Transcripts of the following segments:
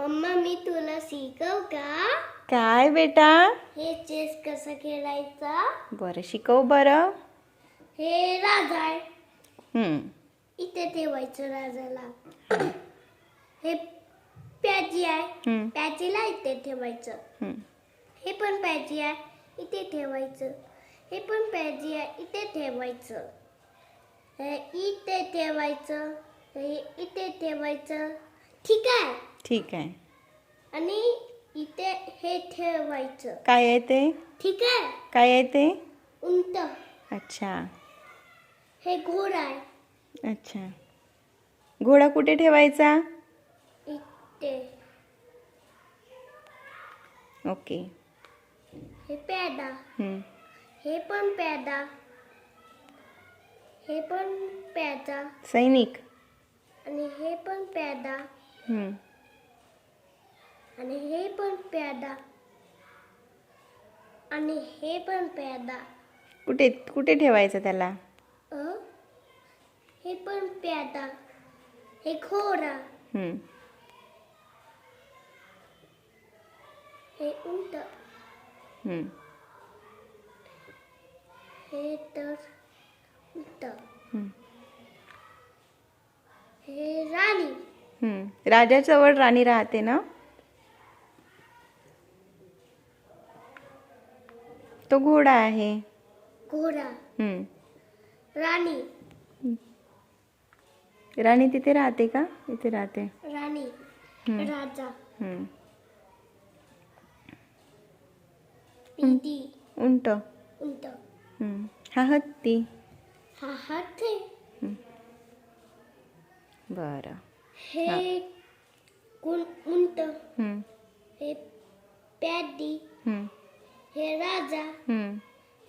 Mamma मी तुला शिकव का? काय बेटा? हे चेस कसं खेळायचा? बरं शिकव बरं. हे राजा आहे. हम्म, इथे ठेवायचं राजाला. हे प्याजी आहे. हम्म, प्याजीला इथे ठेवायचं. हम्म. हे पण प्याजी आहे. इथे ठेवायचं. हे पण प्याजी आहे. इथे ठेवायचं. हे इथे ठेवायचं. हे इथे ठेवायचं. ठीक आहे? ठीक आहे. आणि इथे हे ठेवायचं. काय आहे ते? ठीक आहे? काय आहे ते? उंट. अच्छा. हे घोडा आहे. अच्छा. घोडा कुठे ठेवायचा? इथे. ओके. हे हम्म, हे पण प्यादा. हे पण प्यादा. सैनिक. आणि हे पण प्यादा. हम्म, आणि हे पण प्यादा. आणि हे पण प्यादा. कुठे कुठे ठेवायचं त्याला? अ? हे पण प्यादा. हे हम्म, हे उंट. हम्म, हे तर उंट. हम्म, हे राणी. हम्म. राजाजवळ राणी राहते ना? तो घोडा आहे. घोडा. हम्म. राणी. राणी तिथे राहते का? इथे राहते. राणी. राजा. हम्म. उंट. उंट. हम्म. हा हत्ती. हा हात आहे बरं. हे. कोण? उंट. हम्म, हे प्यादी. हम्म, राजा। हम्म,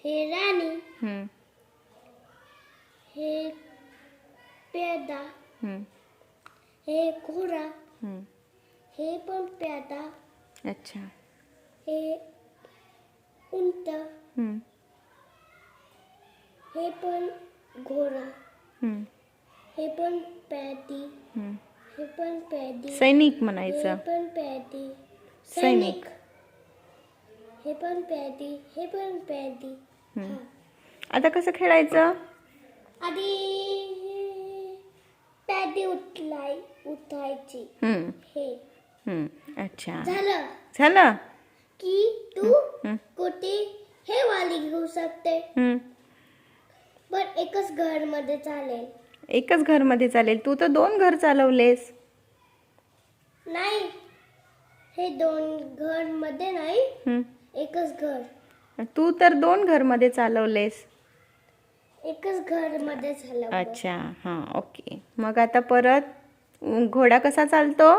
हे राणी। हम्म, हे प्यादा। हम्म, हे घोडा। हम्म. हे पण प्यादा। अच्छा. हे उंट। हम्म, हे पण घोडा। हम्म, हे पण हम्म. हे पण प्यादी। सैनिक हे म्हणायचं पण प्यादी। सैनिक. हे पण प्यादी हे पण हम्म. हा. आता कसं खेळायचं? आधी प्यादी उठलाय उठायची. हम्म, हे. हम्म. अच्छा. झालं. झालं? की तू हम्म, कुठे हे वाली घेऊ शकते. हम्म. पण एकच घरमध्ये चालेल. एकच घरमध्ये चालेल. तू तर दोन घर चालवलेस. नाही. हे दोन घरमध्ये नाही. हम्म. एकच घर. तू तर दोन घरमध्ये चालवलेस. एकच घरमध्ये अच्छा हां ओके. मग आता परत घोडा कसा चालतो?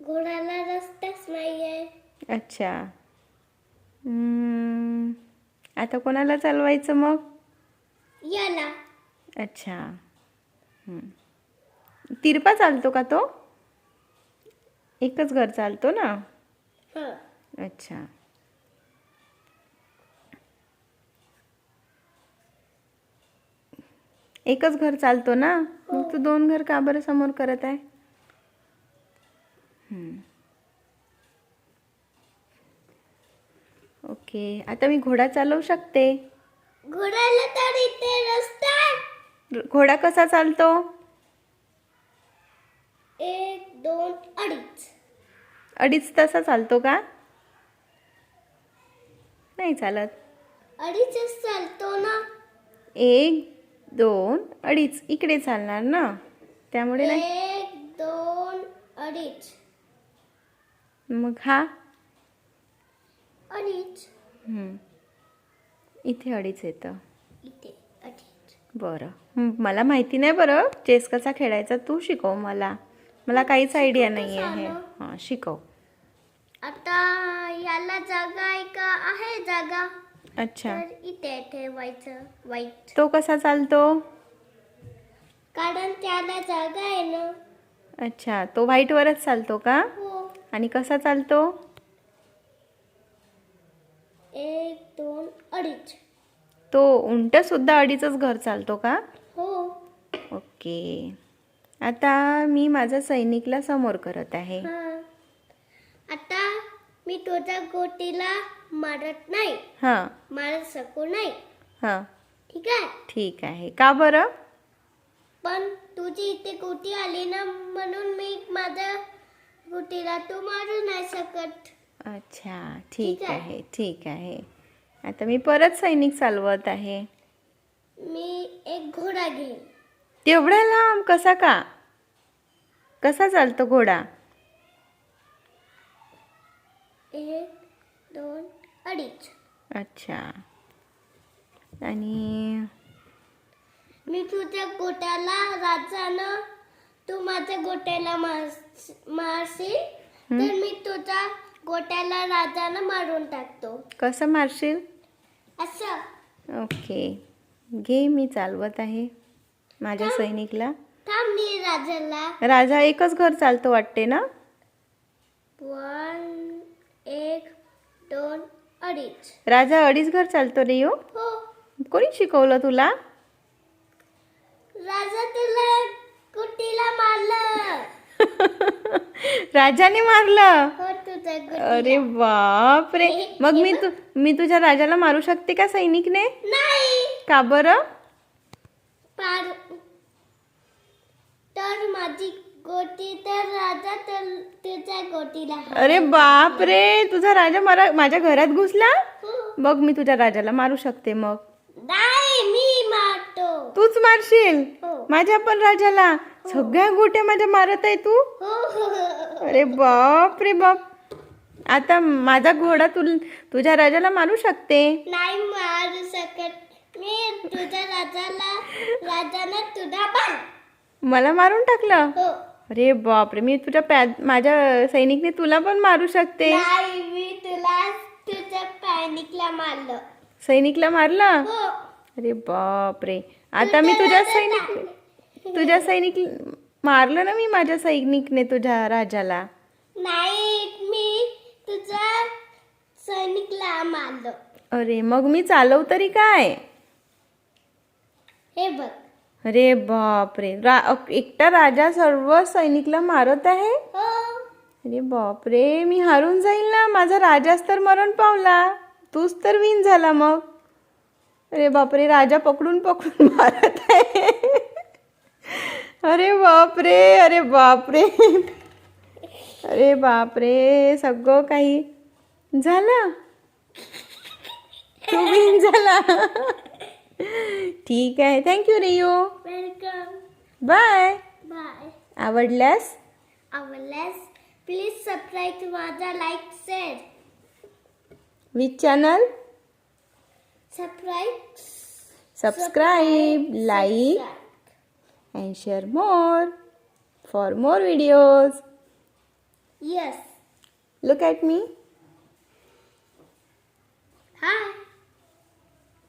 घोड्याला रस्ताच नाहीये. अच्छा. आता कोणाला चालवायचं मग? याला. अच्छा. तिरपा चालतो का तो? एकच घर चालतो ना? हा. अच्छा. एकच घर चालतो ना? मग तू दोन घर का बरं समोर करत आहे. ओके. आता मी घोडा चालवू शकते? घोड्याला तर इथे रस्ता आहे. र- घोडा कसा चालतो? एक दोन अडीच. अडीच तसा चालतो का? नाही चालत. अडीचच चालतो ना. एक दोन अडीच. इकडे चालणार ना. त्यामुळे नाही. एक दोन अडीच. मग हा. अडीच. हम्म. इथे अडीच येतं. इथे अडीच. बरं. हं, मला माहिती नाही बरं. चेस कसा खेळायचा तू शिकव मला. मला काहीच आयडिया नाही आहे. हां शिकव. आता याला जागा आहे का? आहे जागा. अच्छा. तर इथे ठेवायचं वाईट तो कसा चालतो? कारण त्याला जागा आहे ना. अच्छा तो व्हाईटवरच चालतो का? हो. आणि कसा चालतो? एक दोन अडीच. तो उंट सुद्धा अडीचच घर चालतो का? हो. ओके. आता मी माझा सैनिकला समोर करत आहे. हा. आता मी तुझ्या गोटीला मारत नाही. हां. मारत शकू नाही. हां. ठीक आहे? ठीक आहे. का बरं? पण तुझी इथे गोटी आली ना म्हणून मी माझ्या गोटीला तू मारू नाही शकत. अच्छा. ठीक ठीक आहे. आहे. ठीक आहे. आता मी परत सैनिक चालवत आहे. मी एक घोडा घेईन. तेवढ्या लांब कसा का? कसा चालतो घोडा? एक दोन अडीच. अच्छा. आणि मी तुझ्या गोट्याला राजानं तू माझ्या गोट्याला मार- मारशील? तर मी तुझ्या गोट्याला राजानं मारून टाकतो. कसं मारशील? असं. ओके. घे मी चालवत आहे माझ्या सैनिकला. थांब मी राजाला. राजा एकच घर चालतो वाटते ना? वन एक दोन अडीच. राजा अडीच घर चालतो रे यो. हो. कोणी शिकवलं तुला? राजा तुला कुटीला मारलं? राजाने मारलं? हो तुझ्या अरे बाप रे. मग मी तू मी तुझ्या राजाला मारू शकते का सैनिकने? नाही. का बरं? पार तर माझी गोटी तर राजा तर तुझ्या गोटीला हात. अरे बाप रे तुझा राजा मला माझ्या घरात घुसला? हो. बघ मी तुझ्या राजाला मारू शकते मग. नाही मी मारतो. तूच मारशील? हो. माझ्या पण राजाला? सगळ्या गोट्या माझ्या मारत आहे तू? हो. अरे बाप रे बाप. आता माझा घोडा तु तुझ्या राजाला मारू शकते? नाही मारू शकत. मी तुझ्या राजाला राजानं तुझा मला मारून टाकलं? हो. अरे बाप रे मी तुझ्या पॅ माझ्या सैनिकने तुला पण मारू शकते. नाही मी तुला तुझ्या पॅनिकला मारलं. सैनिकला मारलं? हो. अरे बाप रे आता मी तुझ्या सैनिक तुझ्या सैनिक मारलं ना मी माझ्या सैनिकने तुझ्या राजाला? नाही मी तुझ्या सैनिकला मारलं. अरे मग मी चालव तरी काय? हे बघ. अरे बाप रे रा एकटा राजा सर्व सैनिकला मारत आहे? हो. अरे बाप रे मी हारून जाईल ना? माझा राजाच तर मरण पावला. तूच तर विन झाला मग. अरे बापरे राजा पकडून पकडून मारत आहे. अरे बापरे अरे बापरे. अरे बापरे सगळं काही झालं? तू विन झाला. ठीक आहे. Thank you Rio welcome bye bye आवडल्यास आवडल्यास प्लीज सबस्क्राईब माझा like share with channel subscribe subscribe. Like and share more. For more videos. Yes look at me. Hi